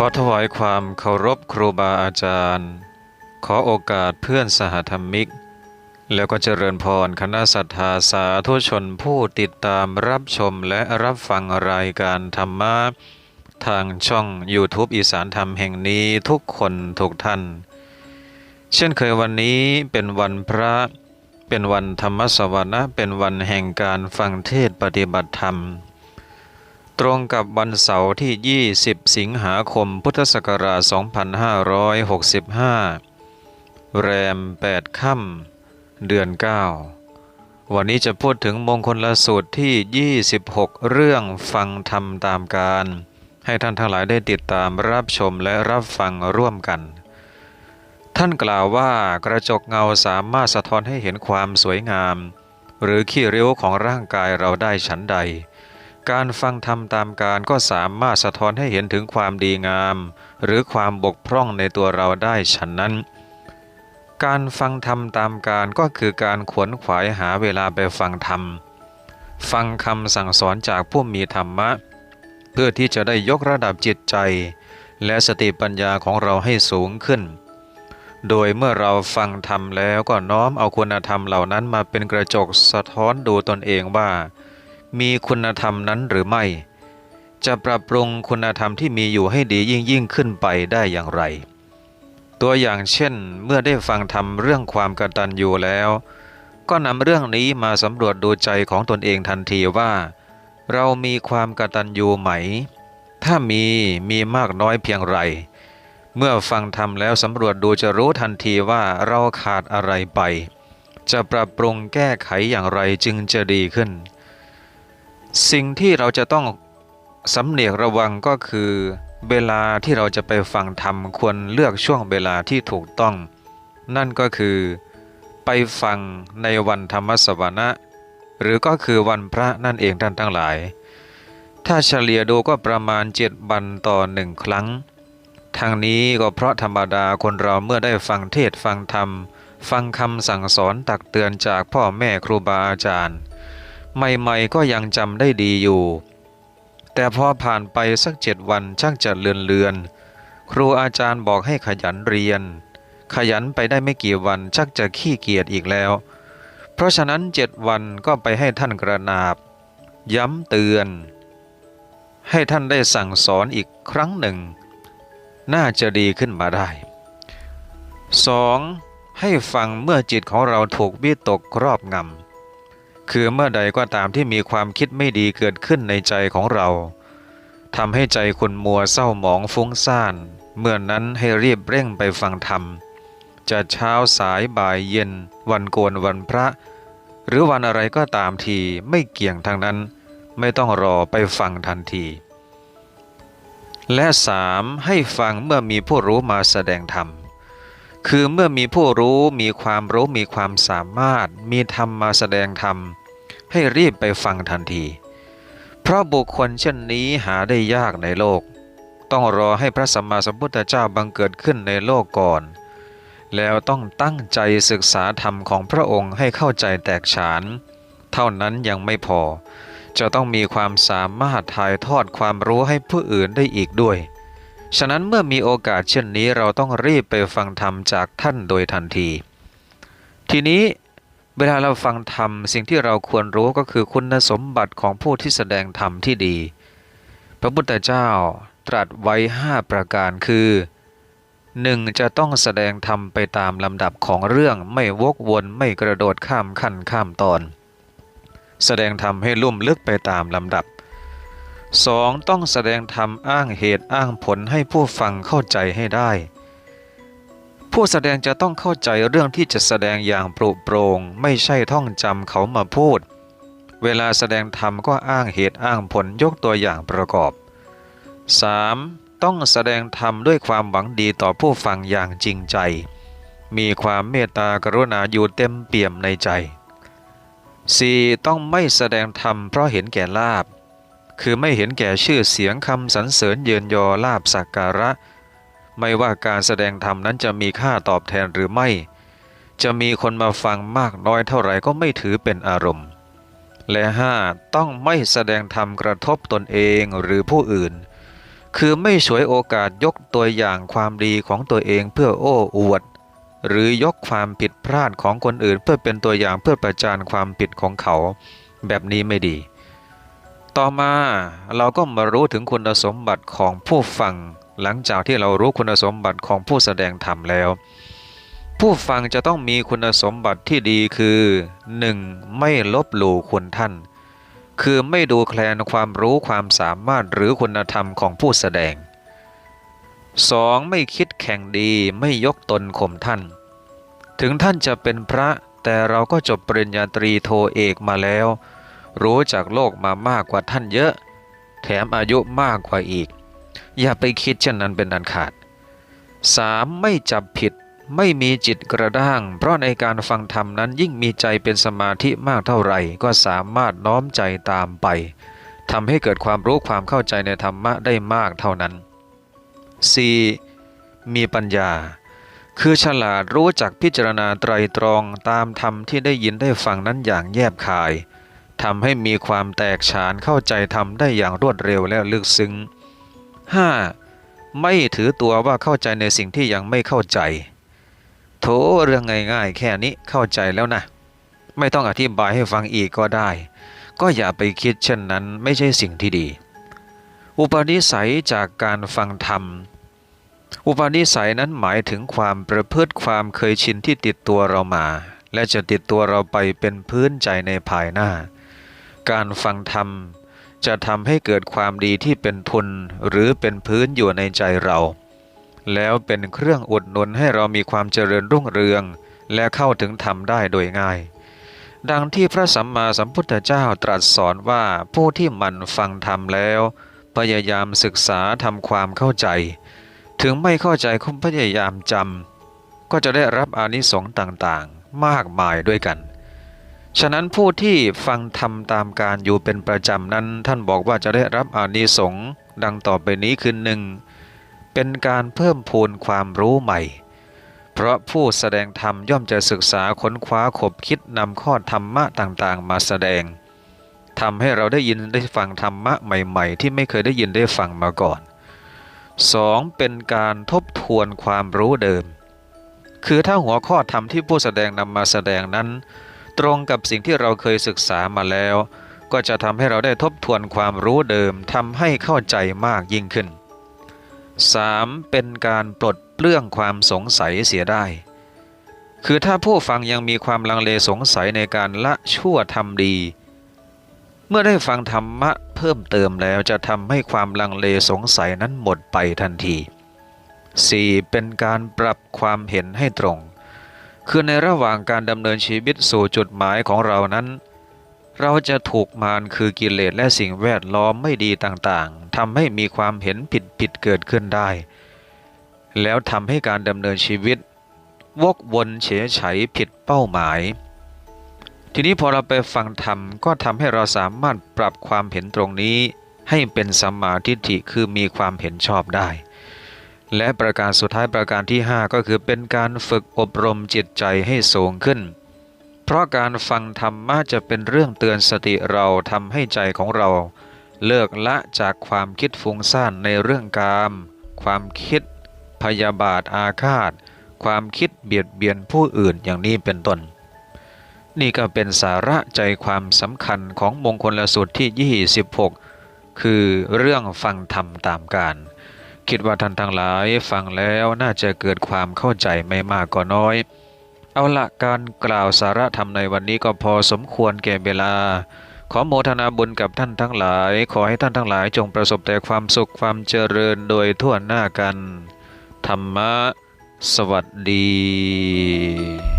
ขอถวายความเคารพครูบาอาจารย์ ขอโอกาสเพื่อนสหธรรมิก แล้วก็เจริญพรคณะสัตยาสาธุชนผู้ติดตามรับชมและรับฟังรายการธรรมะ ทางช่อง YouTube อีสานธรรมแห่งนี้ทุกคนทุกท่าน เช่นเคยวันนี้เป็นวันพระ เป็นวันธรรมสวนะเป็นวันแห่งการฟังเทศปฏิบัติธรรม ตรงกับวันเสาร์ที่ 20 สิงหาคมพุทธศักราช 2565 แรม 8 ค่ำเดือน 9 วันนี้จะพูดถึงมงคลละสูตรที่ 26 เรื่องฟังธรรมตามการ ให้ท่านทั้งหลายได้ติดตามรับชมและรับฟังร่วมกัน ท่านกล่าวว่ากระจกเงาสามารถสะท้อนให้เห็นความสวยงาม หรือขี้ริ้วของร่างกายเราได้ฉันใด การฟังธรรมตามการก็สามารถสะท้อนให้เห็นถึงความดีงาม หรือความบกพร่องในตัวเราได้ฉันนั้น การฟังธรรมตามการก็คือการขวนขวายหาเวลาไปฟังธรรม ฟังคำสั่งสอนจากผู้มีธรรมะ เพื่อที่จะได้ยกระดับจิตใจ และสติปัญญาของเราให้สูงขึ้น โดยเมื่อเราฟังธรรมแล้วก็น้อมเอาคุณธรรมเหล่านั้นมาเป็นกระจกสะท้อนดูตนเองว่า มีคุณธรรมนั้นหรือไม่ จะปรับปรุงคุณธรรมที่มีอยู่ให้ดียิ่งยิ่งขึ้นไปได้อย่างไร ตัวอย่างเช่น เมื่อได้ฟังธรรมเรื่องความกตัญญูแล้ว ก็นำเรื่องนี้มาสำรวจดูใจของตนเองทันทีว่า เรามีความกตัญญูไหม ถ้ามีมีมากน้อยเพียงไร เมื่อฟังธรรมแล้วสำรวจดูจะรู้ทันทีว่าเราขาดอะไรไปจะปรับปรุงแก้ไขอย่างไรจึงจะดีขึ้น สิ่งที่เราจะต้องสำเนียกระวังก็คือ เวลาที่เราจะไปฟังธรรมควรเลือกช่วงเวลาที่ถูกต้อง นั่นก็คือ ไปฟังในวันธรรมสวนะหรือก็คือวันพระนั่นเองท่านทั้งหลาย ถ้าเฉลี่ยดูก็ประมาณเจ็ดวันต่อหนึ่งครั้ง ทางนี้ก็เพราะธรรมดาคนเราเมื่อได้ฟังเทศฟังธรรม ฟังคำสั่งสอนตักเตือนจากพ่อแม่ครูบาอาจารย์ ใหม่ๆก็ยังจำได้ดีอยู่ แต่พอผ่านไปสักเจ็ดวันช่างจะเลือนเลือน ครูอาจารย์บอกให้ขยันเรียน ขยันไปได้ไม่กี่วันชักจะขี้เกียจอีกแล้ว เพราะฉะนั้นเจ็ดวันก็ไปให้ท่านกระนาบ ย้ำเตือน ให้ท่านได้สั่งสอนอีกครั้งหนึ่ง น่าจะดีขึ้นมาได้ 2. ให้ฟังเมื่อจิตของเราถูกวิตกครอบงำ คือเมื่อใดก็ตามที่มีความคิดไม่ดีเกิดขึ้นในใจของเราทำให้ใจคุณมัวเศร้าหมองฟุ้งซ่าน เมื่อนนั้นให้รีบเร่งไปฟังธรรม จะเช้าสายบ่ายเย็น วันโกนวันพระ หรือวันอะไรก็ตามทีไม่เกี่ยงทางนั้น ไม่ต้องรอไปฟังทันที และ 3. ให้ฟังเมื่อมีผู้รู้มาแสดงธรรม คือเมื่อมีผู้รู้มีความรู้มีความสามารถ มีธรรมมาแสดงธรรม ให้รีบไปฟังทันที เพราะบุคคลเช่นนี้หาได้ยากในโลก ต้องรอให้พระสัมมาสัมพุทธเจ้าบังเกิดขึ้นในโลกก่อน แล้วต้องตั้งใจศึกษาธรรมของพระองค์ให้เข้าใจแตกฉาน เท่านั้นยังไม่พอ จะต้องมีความสามารถถ่ายทอดความรู้ให้ผู้อื่นได้อีกด้วย ฉะนั้นเมื่อมีโอกาสเช่นนี้เราต้องรีบไปฟังธรรมจากท่านโดยทันที ทีนี้เวลาเราฟังธรรมสิ่งที่เราควรรู้ก็คือคุณสมบัติของผู้ที่แสดงธรรมที่ดี พระพุทธเจ้าตรัสไว้ห้าประการคือ 1. จะต้องแสดงธรรมไปตามลำดับของเรื่องไม่วกวนไม่กระโดดข้ามขั้นข้ามตอน แสดงธรรมให้ลุ่มลึกไปตามลำดับ 2. ต้องแสดงธรรมอ้างเหตุอ้างผลให้ผู้ฟังเข้าใจให้ได้ ผู้แสดงจะต้องเข้าใจเรื่องที่จะแสดงอย่างโปร่งโปร่งไม่ใช่ท่องจำเขามาพูด เวลาแสดงธรรมก็อ้างเหตุอ้างผลยกตัวอย่างประกอบ 3. ต้องแสดงธรรมด้วยความหวังดีต่อผู้ฟังอย่างจริงใจ มีความเมตตากรุณาอยู่เต็มเปี่ยมในใจ 4. ต้องไม่แสดงธรรมเพราะเห็นแก่ลาบ คือไม่เห็นแก่ชื่อเสียงคำสรรเสริญเยินยอลาบสักการะ ไม่ว่าการแสดงธรรมนั้นจะมีค่าตอบแทนหรือไม่ จะมีคนมาฟังมากน้อยเท่าไหร่ก็ไม่ถือเป็นอารมณ์ และ 5. ต้องไม่แสดงธรรมกระทบตนเองหรือผู้อื่น คือไม่ฉวยโอกาสยกตัวอย่างความดีของตัวเองเพื่อโอ้อวด หรือยกความผิดพลาดของคนอื่น เพื่อเป็นตัวอย่างเพื่อประจานความผิดของเขา แบบนี้ไม่ดี ต่อมาเราก็มารู้ถึงคุณสมบัติของผู้ฟัง หลังจากที่เรารู้คุณสมบัติของผู้แสดงธรรมแล้ว ผู้ฟังจะต้องมีคุณสมบัติที่ดีคือ 1. ไม่ลบหลู่คุณท่าน คือไม่ดูแคลนความรู้ความสามารถหรือคุณธรรมของผู้แสดง 2. ไม่คิดแข่งดีไม่ยกตนข่มท่าน ถึงท่านจะเป็นพระแต่เราก็จบปริญญาตรีโทเอกมาแล้ว รู้จากโลกมามากกว่าท่านเยอะ แถมอายุมากกว่าอีก อย่าไปคิดเช่นนั้นเป็นอันขาด 3. ไม่จับผิดไม่มีจิตกระด้าง เพราะในการฟังธรรมนั้นยิ่งมีใจเป็นสมาธิมากเท่าไหร่ ก็สามารถน้อมใจตามไปทำให้เกิดความรู้ความเข้าใจในธรรมะได้มากเท่านั้น 4. มีปัญญา คือฉลาดรู้จักพิจารณาไตรตรองตามธรรมที่ได้ยินได้ฟังนั้นอย่างแยบคาย ทำให้มีความแตกฉานเข้าใจธรรมได้อย่างรวดเร็วและลึกซึ้ง 5. ไม่ถือตัวว่าเข้าใจในสิ่งที่ยังไม่เข้าใจ โถเรื่องง่ายๆ แค่นี้เข้าใจแล้วนะ ไม่ต้องอธิบายให้ฟังอีกก็ได้ ก็อย่าไปคิดเช่นนั้นไม่ใช่สิ่งที่ดี อุปนิสัยจากการฟังธรรม อุปนิสัยนั้นหมายถึงความประพฤติความเคยชินที่ติดตัวเรามาและจะติดตัวเราไปเป็นพื้นใจในภายหน้า การฟังธรรม จะทำให้เกิดความดีที่เป็นทุนหรือเป็นพื้นอยู่ในใจเรา แล้วเป็นเครื่องอุดหนุนให้เรามีความเจริญรุ่งเรือง และเข้าถึงธรรมได้โดยง่าย ดังที่พระสัมมาสัมพุทธเจ้าตรัสสอนว่าผู้ที่หมั่นฟังธรรมแล้ว พยายามศึกษาทำความเข้าใจ ถึงไม่เข้าใจก็พยายามจำก็จะได้รับอานิสงส์ต่างๆ มากมายด้วยกัน ฉะนั้นผู้ที่ฟังธรรมตามการอยู่เป็นประจำนั้น ท่านบอกว่าจะได้รับอานิสงส์ดังต่อไปนี้คือหนึ่งเป็นการเพิ่มพูนความรู้ใหม่ เพราะผู้แสดงธรรมย่อมจะศึกษาค้นคว้าขบคิดนำข้อธรรมะต่างๆ มาแสดงทำให้เราได้ยินได้ฟังธรรมะใหม่ ๆ ที่ไม่เคยได้ยินได้ฟังมาก่อน 2. เป็นการทบทวนความรู้เดิม คือถ้าหัวข้อธรรมที่ผู้แสดงนำมาแสดงนั้น ตรงกับสิ่งที่เราเคยศึกษามาแล้ว ก็จะทำให้เราได้ทบทวนความรู้เดิมทำให้เข้าใจมากยิ่งขึ้น 3. เป็นการปลดเปลื้องความสงสัยเสียได้ คือถ้าผู้ฟังยังมีความลังเลสงสัยในการละชั่วทำดี เมื่อได้ฟังธรรมะเพิ่มเติมแล้วจะทำให้ความลังเลสงสัยนั้นหมดไปทันที 4. เป็นการปรับความเห็นให้ตรง คือในระหว่างการดำเนินชีวิตสู่จุดหมายของเรานั้น เราจะถูกมารคือกิเลสและสิ่งแวดล้อมไม่ดีต่างๆทำให้มีความเห็นผิดผิดๆเกิดขึ้นได้ แล้วทำให้การดำเนินชีวิต วกวนเฉยไฉผิดเป้าหมาย ทีนี้พอเราไปฟังธรรมก็ทำให้เราสามารถปรับความเห็นตรงนี้ ให้เป็นสัมมาทิฏฐิคือมีความเห็นชอบได้ และประการสุดท้ายประการที่ 5 ก็คือเป็นการฝึกอบรมจิตใจให้สูงขึ้น เพราะการฟังธรรมะจะเป็นเรื่องเตือนสติเราทำให้ใจของเรา เลิกละจากความคิดฟุ้งซ่านในเรื่องกาม ความคิดพยาบาทอาฆาต ความคิดเบียดเบียนผู้อื่นอย่างนี้เป็นต้น นี่ก็เป็นสาระใจความสำคัญของมงคลสูตรที่ 26 คือเรื่องฟังธรรมตามการ คิดว่าท่านทั้งหลายฟังแล้วน่าจะเกิดความเข้าใจไม่มากก็น้อย เอาละการกล่าวสาระธรรมในวันนี้ก็พอสมควรแก่เวลา ขอโมทนาบุญกับท่านทั้งหลาย ขอให้ท่านทั้งหลายจงประสบแต่ความสุขความเจริญโดยทั่วหน้ากัน ธรรมะ สวัสดี